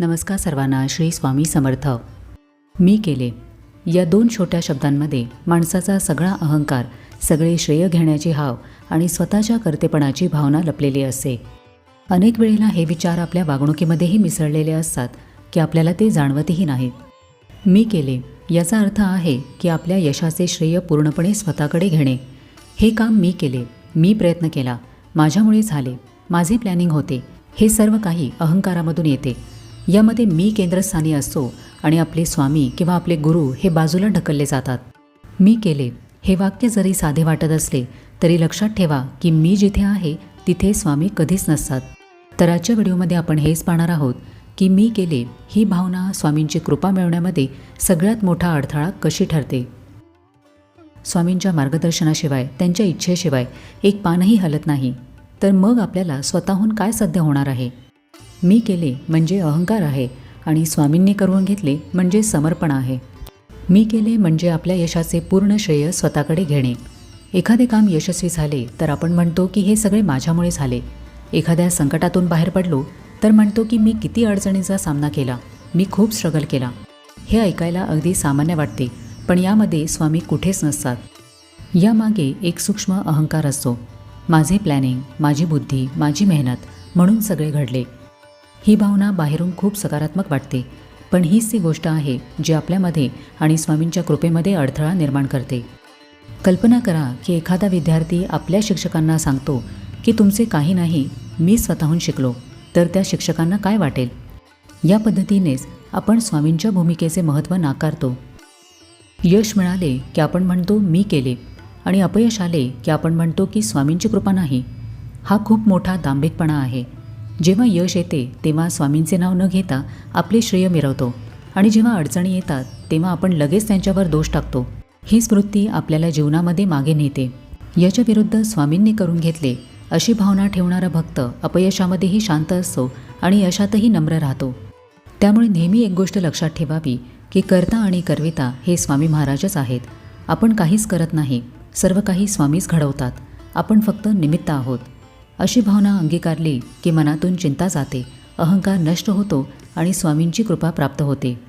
नमस्कार सर्वांना श्री स्वामी समर्थ. मी केले. या दोन छोट्या शब्दांमध्ये माणसाचा सगळा अहंकार सगळे श्रेय घेण्याची हाव आणि स्वतःच्या कर्तेपणाची भावना लपलेली असते अनेक वेळेला हे विचार आपल्या वागणुकीमध्येही मिसळलेले असतात की आपल्याला ते जाणवतही नाहीत. मी केले. याचा अर्थ आहे की आपल्या यशाचे श्रेय पूर्णपणे स्वतःकडे घेणे. हे काम मी केले. मी प्रयत्न केला. माझ्यामुळे झाले. माझे प्लॅनिंग होते. हे सर्व काही अहंकारामधून येते. यामध्ये मी केंद्रस्थानी असतो आणि आपले स्वामी किंवा आपले गुरु हे बाजूला ढकलले जातात. मी केले हे वाक्य जरी साधे वाटत असले तरी लक्षात ठेवा की मी जिथे आहे तिथे स्वामी कधीच नसतात. तर आजच्या व्हिडिओमध्ये आपण हेच पाहणार आहोत की मी केले ही भावना स्वामींची कृपा मिळवण्यामध्ये सगळ्यात मोठा अडथळा कशी ठरते? स्वामींच्या मार्गदर्शनाशिवाय त्यांच्या इच्छेशिवाय एक पानही हलत नाही. तर मग आपल्याला स्वतःहून काय सध्या होणार आहे? मी केले म्हणजे अहंकार आहे आणि स्वामींनी करून घेतले म्हणजे समर्पण आहे. मी केले म्हणजे आपल्या यशाचे पूर्ण श्रेय स्वतःकडे घेणे. एखादे काम यशस्वी झाले तर आपण म्हणतो की हे सगळे माझ्यामुळे झाले. एखाद्या संकटातून बाहेर पडलो तर म्हणतो की मी किती अडचणीचा सामना केला. मी खूप स्ट्रगल केला. हे ऐकायला अगदी सामान्य वाटते पण यामध्ये स्वामी कुठेच नसतात. यामागे एक सूक्ष्म अहंकार असतो. माझे प्लॅनिंग माझी बुद्धी माझी मेहनत म्हणून सगळे घडले. ही भावना बाहेरून खूप सकारात्मक वाटते. पण हीच ती गोष्ट आहे जी आपल्यामध्ये आणि स्वामींच्या कृपेमध्ये अडथळा निर्माण करते. कल्पना करा की एखादा विद्यार्थी आपल्या शिक्षकांना सांगतो की तुमचे काही नाही मी स्वतःहून शिकलो तर त्या शिक्षकांना काय वाटेल? या पद्धतीनेच आपण स्वामींच्या भूमिकेचे महत्त्व नाकारतो. यश मिळाले की आपण म्हणतो मी केले आणि अपयश आले की आपण म्हणतो की स्वामींची कृपा नाही. हा खूप मोठा दांभिकपणा आहे. जेव्हा यश येते तेव्हा स्वामींचे नाव न घेता आपले श्रेय मिरवतो. आणि जेव्हा अडचणी येतात तेव्हा आपण लगेच त्यांच्यावर दोष टाकतो. ही स्मृती आपल्याला जीवनामध्ये मागे नेते. याच्याविरुद्ध स्वामींनी करून घेतले अशी भावना ठेवणारा भक्त अपयशामध्येही शांत असतो आणि यशातही नम्र राहतो. त्यामुळे नेहमी एक गोष्ट लक्षात ठेवावी की कर्ता आणि करविता हे स्वामी महाराजच आहेत. आपण काहीच करत नाही. सर्व काही स्वामीच घडवतात. आपण फक्त निमित्त आहोत. अशी भावना अंगीकारली की मनातून चिंता जाते अहंकार नष्ट होतो आणि स्वामींची कृपा प्राप्त होते.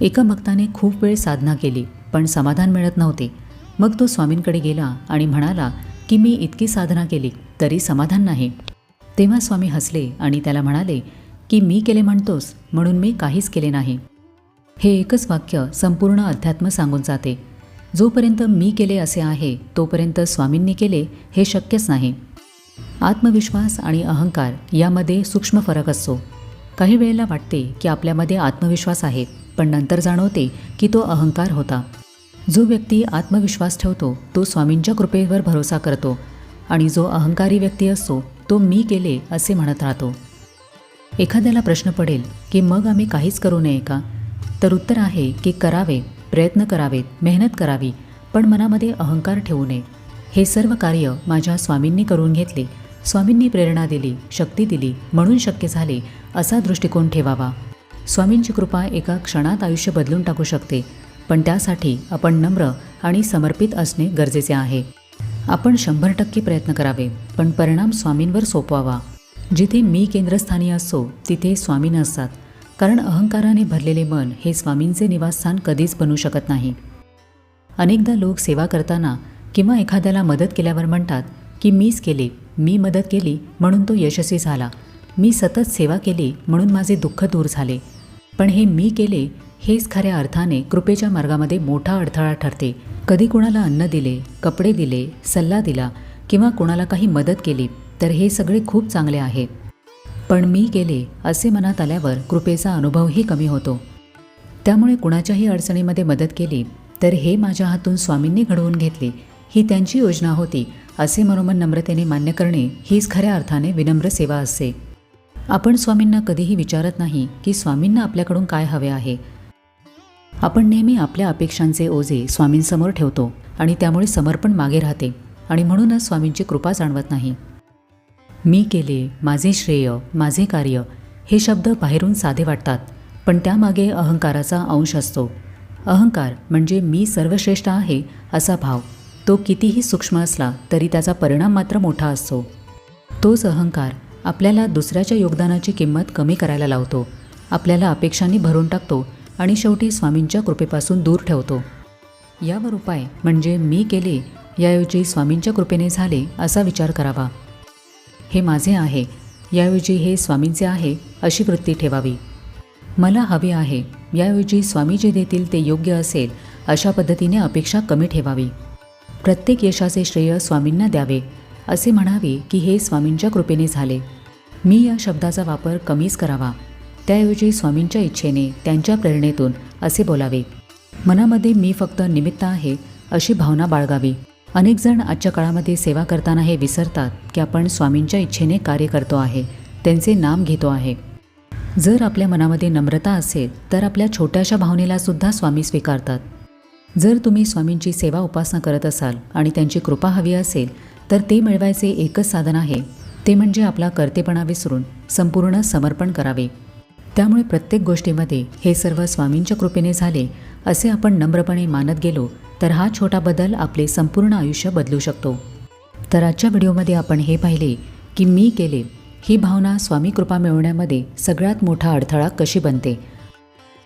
एका भक्ताने खूप वेळ साधना केली पण समाधान मिळत नव्हते. मग तो स्वामींकडे गेला आणि म्हणाला की मी इतकी साधना केली तरी समाधान नाही. तेव्हा स्वामी हसले आणि त्याला म्हणाले की मी केले म्हणतोस म्हणून मी काहीच केले नाही. हे एकच वाक्य संपूर्ण अध्यात्म सांगून जाते. जोपर्यंत मी केले असे आहे तोपर्यंत स्वामींनी केले हे शक्यच नाही. आत्मविश्वास आणि अहंकार यामध्ये सूक्ष्म फरक असतो. काही वेळेला वाटते की आपल्यामध्ये आत्मविश्वास आहे पण नंतर जाणवते की तो अहंकार होता. जो व्यक्ती आत्मविश्वास ठेवतो तो स्वामींच्या कृपेवर भरोसा करतो आणि जो अहंकारी व्यक्ती असतो तो मी केले असे म्हणत राहतो. एखाद्याला प्रश्न पडेल की मग आम्ही काहीच करू नये का? तर उत्तर आहे की करावे प्रयत्न करावेत मेहनत करावी पण मनामध्ये अहंकार ठेवू नये. हे सर्व कार्य माझ्या स्वामींनी करून घेतले. स्वामींनी प्रेरणा दिली शक्ती दिली म्हणून शक्य झाले असा दृष्टिकोन ठेवावा. स्वामींची कृपा एका क्षणात आयुष्य बदलून टाकू शकते पण त्यासाठी आपण नम्र आणि समर्पित असणे गरजेचे आहे. आपण शंभर टक्के प्रयत्न करावे पण परिणाम स्वामींवर सोपवावा. जिथे मी केंद्रस्थानी असतो तिथे स्वामी नसतात. कारण अहंकाराने भरलेले मन हे स्वामींचे निवासस्थान कधीच बनू शकत नाही. अनेकदा लोक सेवा करताना किंवा एखाद्याला मदत केल्यावर म्हणतात की मीच केले. मी मदत केली म्हणून तो यशस्वी झाला. मी सतत सेवा केली म्हणून माझे दुःख दूर झाले. पण हे मी केले हेच खऱ्या अर्थाने कृपेच्या मार्गामध्ये मोठा अडथळा ठरते. कधी कुणाला अन्न दिले कपडे दिले सल्ला दिला किंवा कुणाला काही मदत केली तर हे सगळे खूप चांगले आहे. पण मी केले असे मनात आल्यावर कृपेचा अनुभवही कमी होतो. त्यामुळे कुणाच्याही अडचणीमध्ये मदत केली तर हे माझ्या हातून स्वामींनी घडवून घेतले. ही त्यांची योजना होती. असे मनोमन नम्रतेने मान्य करणे हीच खऱ्या अर्थाने विनम्र सेवा असते. आपण स्वामींना कधीही विचारत नाही की स्वामींना आपल्याकडून काय हवे आहे. आपण नेहमी आपल्या अपेक्षांचे ओझे स्वामींसमोर ठेवतो आणि त्यामुळे समर्पण मागे राहते आणि म्हणूनच स्वामींची कृपा जाणवत नाही. मी केले माझे श्रेय माझे कार्य हे शब्द बाहेरून साधे वाटतात पण त्यामागे अहंकाराचा अंश असतो. अहंकार म्हणजे मी सर्वश्रेष्ठ आहे असा भाव. तो कितीही सूक्ष्म असला तरी त्याचा परिणाम मात्र मोठा असतो. तोच अहंकार आपल्याला दुसऱ्याच्या योगदानाची किंमत कमी करायला लावतो. आपल्याला अपेक्षांनी भरून टाकतो आणि शेवटी स्वामींच्या कृपेपासून दूर ठेवतो. यावर उपाय म्हणजे मी केले याऐवजी स्वामींच्या कृपेने झाले असा विचार करावा. हे माझे आहे याऐवजी हे स्वामींचे आहे अशी वृत्ती ठेवावी. मला हवे आहे याऐवजी स्वामी जे देतील ते योग्य असेल अशा पद्धतीने अपेक्षा कमी ठेवावी. प्रत्येक यशाचे श्रेय स्वामींना द्यावे असे म्हणावे की हे स्वामींच्या कृपेने झाले. मी या शब्दाचा वापर कमीच करावा. त्याऐवजी स्वामींच्या इच्छेने त्यांच्या प्रेरणेतून असे बोलावे. मनामध्ये मी फक्त निमित्त आहे अशी भावना बाळगावी. अनेकजण आजच्या काळामध्ये सेवा करताना हे विसरतात की आपण स्वामींच्या इच्छेने कार्य करतो आहे त्यांचे नाम घेतो आहे. जर आपल्या मनामध्ये नम्रता असेल तर आपल्या छोट्याशा भावनेला सुद्धा स्वामी स्वीकारतात. जर तुम्ही स्वामींची सेवा उपासना करत असाल आणि त्यांची कृपा हवी असेल तर ते मिळवायचे एकच साधन आहे. ते म्हणजे आपला कर्तेपणा विसरून संपूर्ण समर्पण करावे. त्यामुळे प्रत्येक गोष्टीमध्ये हे सर्व स्वामींच्या कृपेने झाले असे आपण नम्रपणे मानत गेलो तर हा छोटा बदल आपले संपूर्ण आयुष्य बदलू शकतो. तर आजच्या व्हिडिओमध्ये आपण हे पाहिले की मी केले ही भावना स्वामी कृपा मिळवण्यामध्ये सगळ्यात मोठा अडथळा कशी बनते